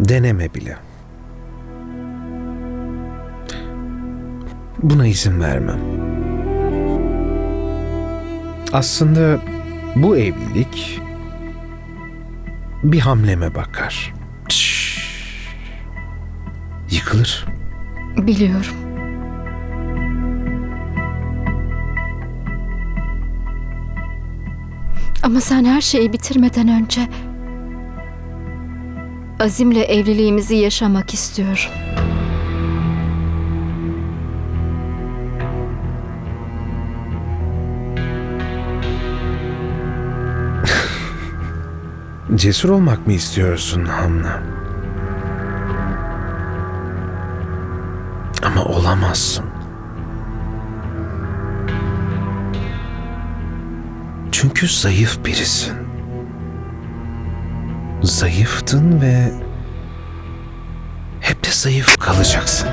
Deneme bile. Buna izin vermem. Aslında bu evlilik bir hamleme bakar. Yıkılır. Biliyorum. Ama sen her şeyi bitirmeden önce Azim'le evliliğimizi yaşamak istiyorum. Cesur olmak mı istiyorsun Hamna? Ama olamazsın. Çünkü zayıf birisin. Zayıftın ve hep de zayıf kalacaksın.